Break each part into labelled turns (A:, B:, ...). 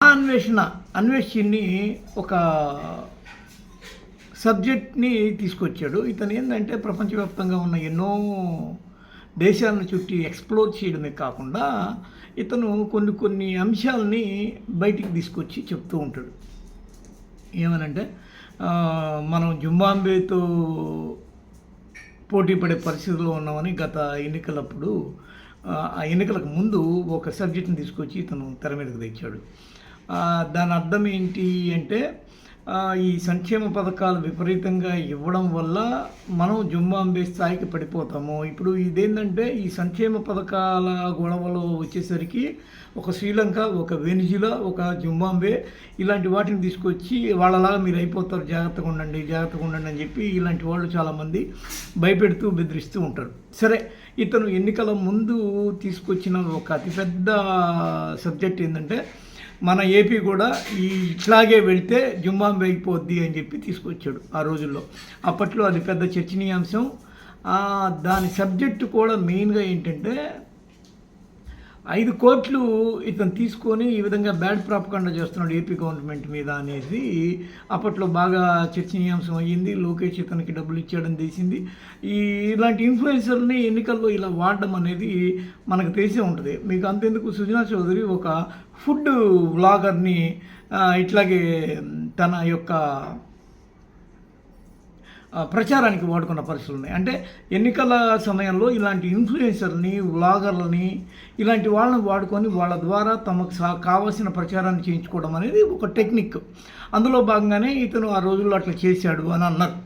A: ఆ అన్వేషణ అన్వేషిని ఒక సబ్జెక్ట్ని తీసుకొచ్చాడు. ఇతను ఏంటంటే ప్రపంచవ్యాప్తంగా ఉన్న ఎన్నో దేశాలను చుట్టి ఎక్స్ప్లోర్ చేయడమే కాకుండా ఇతను కొన్ని కొన్ని అంశాలని బయటికి తీసుకొచ్చి చెప్తూ ఉంటాడు. ఏమనంటే మనం జుంబాంబేతో పోటీ పడే పరిస్థితిలో ఉన్నామని గత ఎన్నికలప్పుడు ఆ, ఎన్నికలకు ముందు ఒక సబ్జెక్ట్ని తీసుకొచ్చి ఇతను తెర మీదకి తెచ్చాడు. దాని అర్థం ఏంటి అంటే ఈ సంక్షేమ పథకాలు విపరీతంగా ఇవ్వడం వల్ల మనం జుంబాంబే స్థాయికి పడిపోతాము. ఇప్పుడు ఇదేంటంటే ఈ సంక్షేమ పథకాల గొడవలో వచ్చేసరికి ఒక శ్రీలంక ఒక వెనిజులా ఒక జుంబాంబే ఇలాంటి వాటిని తీసుకొచ్చి వాళ్ళలాగా మీరు అయిపోతారు. జాగ్రత్తగా ఉండండి జాగ్రత్తగా ఉండండి అని చెప్పి ఇలాంటి వాళ్ళు చాలామంది భయపెడుతూ బెదిరిస్తూ ఉంటారు. సరే ఇతను ఎన్నికల ముందు తీసుకొచ్చిన ఒక అతిపెద్ద సబ్జెక్ట్ ఏంటంటే మన ఏపీ కూడా ఈ ఇట్లాగే వెళ్తే జుంబాంబే అయిపోద్ది అని చెప్పి తీసుకొచ్చాడు ఆ రోజుల్లో. అప్పట్లో అది పెద్ద చర్చనీయాంశం. దాని సబ్జెక్టు కూడా మెయిన్గా ఏంటంటే ఐదు కోట్లు ఇతను తీసుకొని ఈ విధంగా బ్యాడ్ ప్రాపకాండ చేస్తున్నాడు ఏపీ గవర్నమెంట్ మీద అనేసి అప్పట్లో బాగా చర్చనీయాంశం అయ్యింది. లోకేష్ ఇతనికి డబ్బులు ఇచ్చాడని తెలిసింది. ఈ ఇలాంటి ఇన్ఫ్లుయెన్సర్ని ఎన్నికల్లో ఇలా వాడడం అనేది మనకు తెలిసే ఉంటుంది. మీకు అంతెందుకు? సుజనా చౌదరి ఒక ఫుడ్ వ్లాగర్ని ఇట్లాగే తన యొక్క ప్రచారానికి వాడుకున్న పరిస్థితులు ఉన్నాయి. అంటే ఎన్నికల సమయంలో ఇలాంటి ఇన్ఫ్లుయెన్సర్ని వ్లాగర్లని ఇలాంటి వాళ్ళని వాడుకొని వాళ్ళ ద్వారా తమకు సా కావాల్సిన ప్రచారాన్ని చేయించుకోవడం అనేది ఒక టెక్నిక్. అందులో భాగంగానే ఇతను ఆ రోజుల్లో అట్లా చేశాడు అని అన్నారు.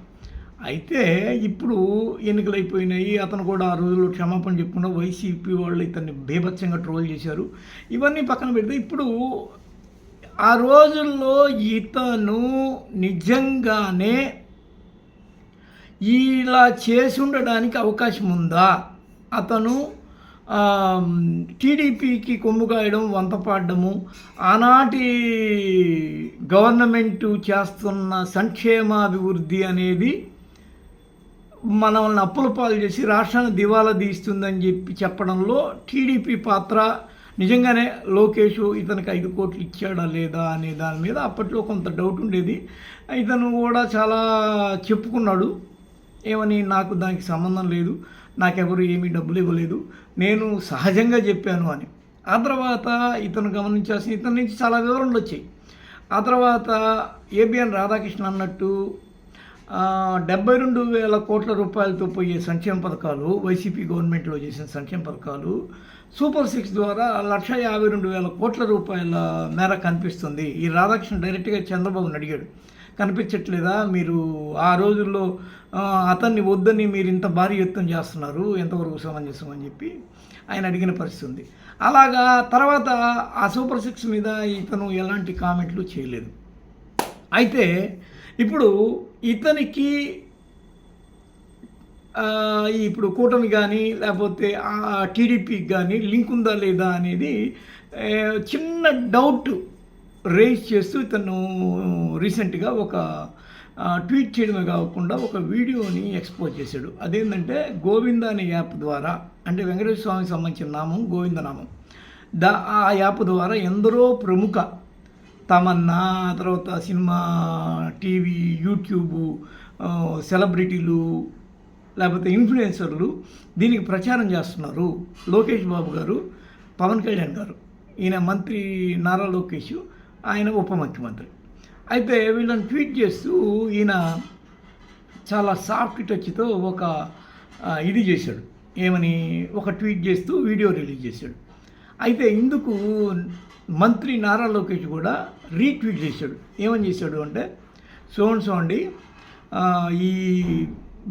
A: అయితే ఇప్పుడు ఎన్నికలు అయిపోయినాయి అతను కూడా ఆ రోజుల్లో క్షమాపణ చెప్పకుండా వైసీపీ వాళ్ళు ఇతన్ని బేభత్సంగా ట్రోల్ చేశారు. ఇవన్నీ పక్కన పెడితే ఇప్పుడు ఆ రోజుల్లో ఇతను నిజంగానే ఇలా చేసి ఉండడానికి అవకాశం ఉందా? అతను టీడీపీకి కొమ్ము కాయడం వంతపాడము ఆనాటి గవర్నమెంట్ చేస్తున్న సంక్షేమాభివృద్ధి అనేది మనల్ని అప్పుల పాలు చేసి రాష్ట్రాన్ని దివాలా తీస్తుందని చెప్పి చెప్పడంలో టీడీపీ పాత్ర నిజంగానే లోకేష్ ఇతనికి ఐదు కోట్లు ఇచ్చాడా లేదా అనే దాని మీద అప్పట్లో కొంత డౌట్ ఉండేది. ఇతను కూడా చాలా చెప్పుకున్నాడు. ఏమని నాకు దానికి సంబంధం లేదు నాకెవరు ఏమీ డబ్బులు ఇవ్వలేదు నేను సహజంగా చెప్పాను అని. ఆ తర్వాత ఇతను గమనించాల్సిన ఇతని నుంచి చాలా వివరణలు వచ్చాయి. ఆ తర్వాత ఏబిఎన్ రాధాకృష్ణ అన్నట్టు డెబ్బై రెండు వేల కోట్ల రూపాయలతో పోయే సంక్షేమ పథకాలు వైసీపీ గవర్నమెంట్లో చేసిన సంక్షేమ పథకాలు సూపర్ సిక్స్ ద్వారా లక్ష యాభై రెండు వేల కోట్ల రూపాయల మేర కనిపిస్తుంది. ఈ రాధాకృష్ణ డైరెక్ట్గా చంద్రబాబుని అడిగాడు. కనిపించట్లేదా? మీరు ఆ రోజుల్లో అతన్ని వద్దని మీరు ఇంత భారీ ఎత్తున చేస్తున్నారు ఎంతవరకు సమంజసం అని చెప్పి ఆయన అడిగిన పరిస్థితి ఉంది. అలాగా తర్వాత ఆ సూపర్ సిక్స్ మీద ఇతను ఎలాంటి కామెంట్లు చేయలేదు. అయితే ఇప్పుడు ఇతనికి ఇప్పుడు కూటమి కానీ లేకపోతే టీడీపీకి కానీ లింక్ ఉందా లేదా అనేది చిన్న డౌట్ రేజ్ చేస్తూ తను రీసెంట్గా ఒక ట్వీట్ చేయడమే కాకుండా ఒక వీడియోని ఎక్స్పోజ్ చేశాడు. అదేంటంటే గోవింద అనే యాప్ ద్వారా అంటే వెంకటేశ్వర స్వామికి సంబంధించిన నామం గోవింద నామం. దా ఆ యాప్ ద్వారా ఎందరో ప్రముఖ తమన్నా తర్వాత సినిమా టీవీ యూట్యూబ్ సెలబ్రిటీలు లేకపోతే ఇన్ఫ్లుయెన్సర్లు దీనికి ప్రచారం చేస్తున్నారు. లోకేష్ బాబు గారు పవన్ కళ్యాణ్ గారు. ఈయన మంత్రి నారా లోకేష్. ఆయన ఉప ముఖ్యమంత్రి. అయితే వీళ్ళని ట్వీట్ చేస్తూ ఈయన చాలా సాఫ్ట్ టచ్తో ఒక ఇది చేశాడు. ఏమని? ఒక ట్వీట్ చేస్తూ వీడియో రిలీజ్ చేశాడు. అయితే ఇందుకు మంత్రి నారా లోకేష్ కూడా రీట్వీట్ చేశాడు. ఏమని చేశాడు అంటే సోన్ సో అండి ఈ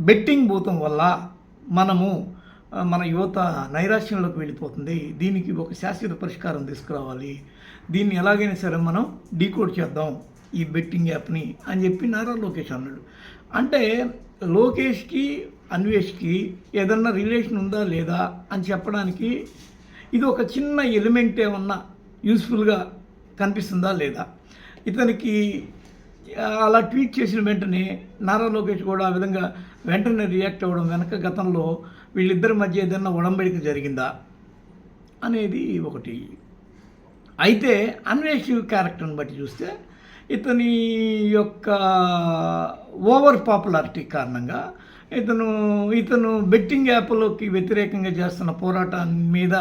A: బెట్టింగ్ భూతం వల్ల మనము మన యువత నైరాశ్యంలోకి వెళ్ళిపోతుంది. దీనికి ఒక శాశ్వత పరిష్కారం తీసుకురావాలి. దీన్ని ఎలాగైనా సరే మనం డీకోడ్ చేద్దాం ఈ బెట్టింగ్ యాప్ని అని చెప్పి నారా లోకేష్ అన్నాడు. అంటే లోకేష్కి అన్వేష్కి ఏదన్నా రిలేషన్ ఉందా లేదా అని చెప్పడానికి ఇది ఒక చిన్న ఎలిమెంట్ ఏమన్నా యూస్ఫుల్గా కనిపిస్తుందా లేదా? ఇతనికి అలా ట్వీట్ చేసిన వెంటనే నారా లోకేష్ కూడా ఆ విధంగా వెంటనే రియాక్ట్ అవ్వడం వెనక గతంలో వీళ్ళిద్దరి మధ్య ఏదైనా ఒడంబడిక జరిగిందా అనేది ఒకటి. అయితే అన్వేష్ క్యారెక్టర్ని బట్టి చూస్తే ఇతని యొక్క ఓవర్ పాపులారిటీ కారణంగా ఇతను ఇతను బెట్టింగ్ యాప్లోకి వ్యతిరేకంగా చేస్తున్న పోరాటాన్ని మీద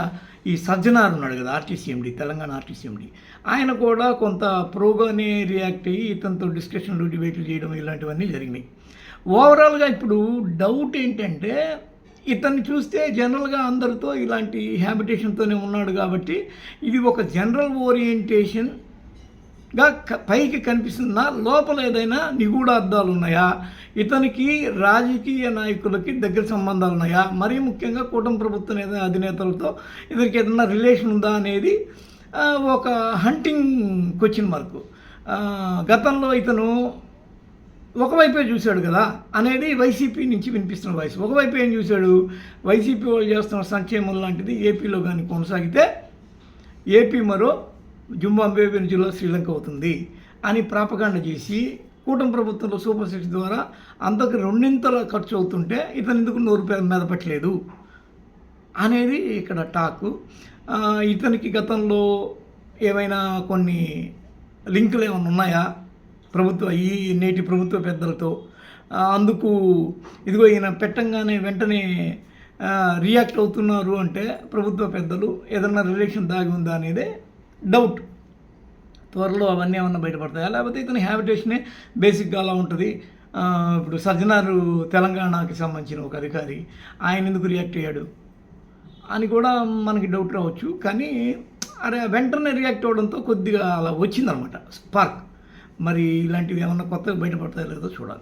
A: ఈ సజ్జనార్ ఉన్నాడు కదా ఆర్టీసీఎండి తెలంగాణ ఆర్టీసీఎండి. ఆయన కూడా కొంత ప్రోగానే రియాక్ట్ అయ్యి ఇతనితో డిస్కషన్లు డిబేట్లు చేయడం ఇలాంటివన్నీ జరిగినాయి. ఓవరాల్గా ఇప్పుడు డౌట్ ఏంటంటే ఇతన్ని చూస్తే జనరల్గా అందరితో ఇలాంటి హ్యాబిటేషన్తోనే ఉన్నాడు కాబట్టి ఇది ఒక జనరల్ ఓరియంటేషన్ గా పైకి కనిపిస్తున్న లోపల ఏదైనా నిగూఢ అర్థాలు ఉన్నాయా? ఇతనికి రాజకీయ నాయకులకి దగ్గర సంబంధాలు ఉన్నాయా? మరీ ముఖ్యంగా కూటమి ప్రభుత్వం ఏదైనా అధినేతలతో ఇతనికి ఏదైనా రిలేషన్ ఉందా అనేది ఒక హంటింగ్ క్వశ్చన్ మార్క్. గతంలో ఇతను ఒకవైపే చూశాడు కదా అనేది వైసీపీ నుంచి వినిపిస్తున్న వాయిస్. ఒకవైపు ఏం చూశాడు? వైసీపీ వాళ్ళు చేస్తున్న సంక్షేమం లాంటిది ఏపీలో కానీ కొనసాగితే ఏపీ మరో జుంబాంబే వెనుజులా శ్రీలంక అవుతుంది అని ప్రాపకాండ చేసి కూటమి ప్రభుత్వంలో సూపర్ సిక్స్ ద్వారా అంతకు రెండింతల ఖర్చు అవుతుంటే ఇతను ఎందుకు నూరు రూపాయల మీద పెట్టలేదు అనేది ఇక్కడ టాకు. ఇతనికి గతంలో ఏమైనా కొన్ని లింకులు ఏమైనా ఉన్నాయా? ప్రభుత్వ ఈ నేటి ప్రభుత్వ పెద్దలతో. అందుకు ఇదిగో ఈయన పెట్టంగానే వెంటనే రియాక్ట్ అవుతున్నారు అంటే ప్రభుత్వ పెద్దలు ఏదన్నా రిలేషన్ దాగి ఉందా అనేది డౌట్. త్వరలో అవన్నీ ఏమన్నా బయటపడతాయా? లేకపోతే ఇతని హ్యాబిటేషనే బేసిక్గా అలా ఉంటుంది. ఇప్పుడు సజ్జనారు తెలంగాణకి సంబంధించిన ఒక అధికారి ఆయన ఎందుకు రియాక్ట్ అయ్యాడు అని కూడా మనకి డౌట్ రావచ్చు. కానీ అరే వెంటనే రియాక్ట్ అవ్వడంతో కొద్దిగా అలా వచ్చిందనమాట స్పార్క్. మరి ఇలాంటివి ఏమన్నా కొత్తగా బయటపడతాయో లేదో చూడాలి.